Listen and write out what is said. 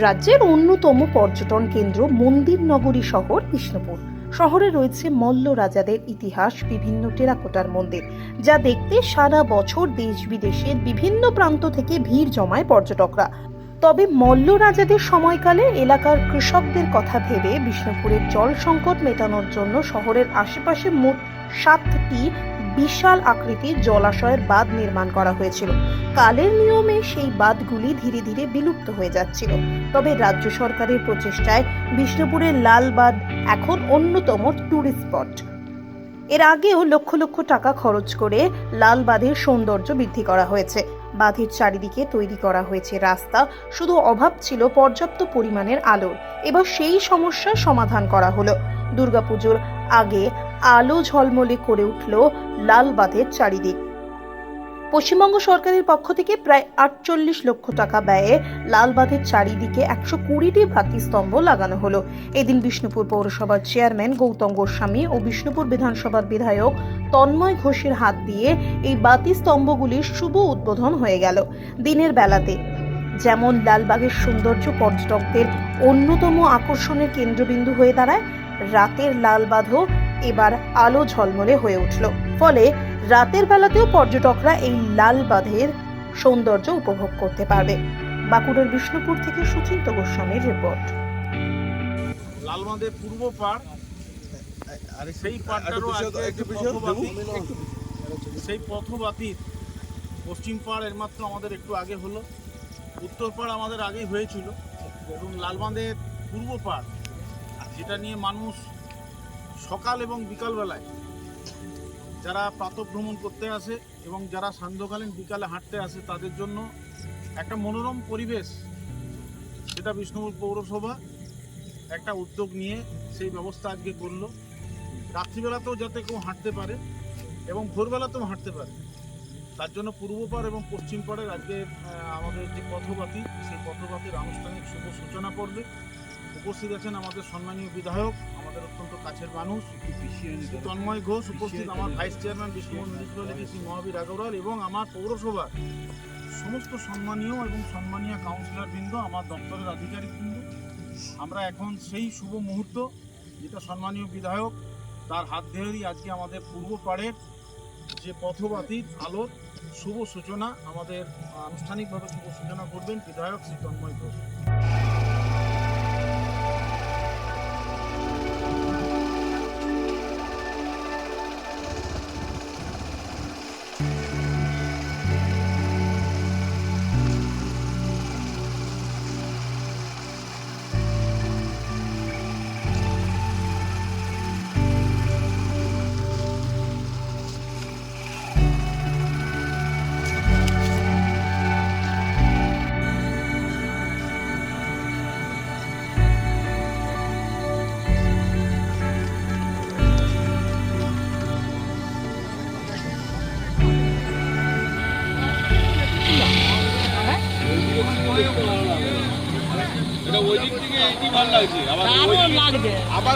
রাজ্যের অন্যতম পর্যটন কেন্দ্র মন্দির নগরী শহর বিষ্ণুপুর শহরে রয়েছে মল্ল রাজাদের ইতিহাস, বিভিন্ন টেরাকোটার মন্দির, যা দেখতে সারা বছর দেশ বিদেশের বিভিন্ন প্রান্ত থেকে ভিড় জমায় পর্যটকরা। তবে মল্ল রাজাদের সময়কালে এলাকার কৃষকদের কথা ভেবে বিষ্ণুপুরের জল সংকট মেটানোর জন্য শহরের আশেপাশে মোট সাতটি বিশাল আকৃতির জলাশয়ের বাঁধ নির্মাণ করা হয়েছিল। কালের নিয়মে সেই বাঁধগুলি ধীরে ধীরে বিলুপ্ত হয়ে যাচ্ছিল। তবে রাজ্য সরকারের প্রচেষ্টায় বিষ্ণুপুরের লাল বাঁধ এখন অন্যতম ট্যুরিস্ট স্পট এর আগেও লক্ষ লক্ষ টাকা খরচ করে লাল বাঁধের সৌন্দর্য বৃদ্ধি করা হয়েছে। বাঁধের চারিদিকে তৈরি করা হয়েছে রাস্তা, শুধু অভাব ছিল পর্যাপ্ত পরিমাণের আলোর। এবার সেই সমস্যার সমাধান করা হলো। দুর্গাপুজোর আগে আলো ঝলমলে করে উঠল লাল বাঁধের চারিদিক। পশ্চিমবঙ্গ সরকারের পক্ষ থেকে প্রায় আটচল্লিশ লক্ষ টাকা ব্যয়ে লাল বাঁধের চারিদিকে একশো কুড়িটি স্তম্ভ লাগানো হলো। এদিন বিষ্ণুপুর পৌরসভার চেয়ারম্যান গৌতম গোস্বামী ও বিষ্ণুপুর বিধানসভার বিধায়ক তন্ময় ঘোষের হাত দিয়ে এই বাতি স্তম্ভগুলির শুভ উদ্বোধন হয়ে গেল। দিনের বেলাতে যেমন লালবাগের সৌন্দর্য পর্যটকদের অন্যতম আকর্ষণের কেন্দ্রবিন্দু হয়ে দাঁড়ায়, রাতের লালবাঁধও এবার আলো ঝলমলে হয়ে উঠল। ফলে রাতের বেলাতেও পর্যটকরা এই লাল বাঁধের সৌন্দর্য উপভোগ করতে পারবে। বাঁকুড়ার বিষ্ণুপুর থেকে সুচিন্ত গোস্বামীর রিপোর্ট। লালবাঁধের পূর্ব পাড় আর সেই পাড়টারও। সেই পথবাতির পশ্চিম পাড় এর মাত্র আমাদের একটু আগে হলো। উত্তর পাড় আমাদের আগেই হয়েছিল। এবং লালবাঁধের পূর্ব পাড় যেটা নিয়ে মানুষ সকাল এবং বিকালবেলায় যারা প্রাতভ্রমণ করতে আসে এবং যারা সান্ধ্যকালীন বিকালে হাঁটতে আসে, তাদের জন্য একটা মনোরম পরিবেশ সেটা বিষ্ণুপুর পৌরসভা একটা উদ্যোগ নিয়ে সেই ব্যবস্থা আজকে করল। রাত্রিবেলাতেও যাতে কেউ হাঁটতে পারে এবং ভোরবেলাতেও হাঁটতে পারে। তার জন্য পূর্ব পাড় এবং পশ্চিম পাড়ের আজকে আমাদের যে পথবাতি সেই পথবাতির আনুষ্ঠানিক শুভ সূচনা করবে। উপস্থিত আছেন আমাদের সম্মানীয় বিধায়ক আমাদের অত্যন্ত কাছের মানুষ তন্ময় ঘোষ উপস্থিত আমার vice chairman Bishnu municipality Shri Mahabir Agarwal এবং আমার পৌরসভার সমস্ত সম্মানীয় এবং সম্মানীয় কাউন্সিলর বৃন্দ আমার দপ্তরের আধিকারিক বৃন্দ। আমরা এখন সেই শুভ মুহূর্ত যেটা সম্মানীয় বিধায়ক তার হাত ধরেই আজকে আমাদের পূর্ব পাড়ের যে পথবাতির আলোর শুভ সূচনা আমাদের আনুষ্ঠানিকভাবে শুভ সূচনা করবেন বিধায়ক শ্রী তন্ময় ঘোষ। এটা ওই দিক থেকে এটি ভালো লাগছে আবার ওই দিকে- আবার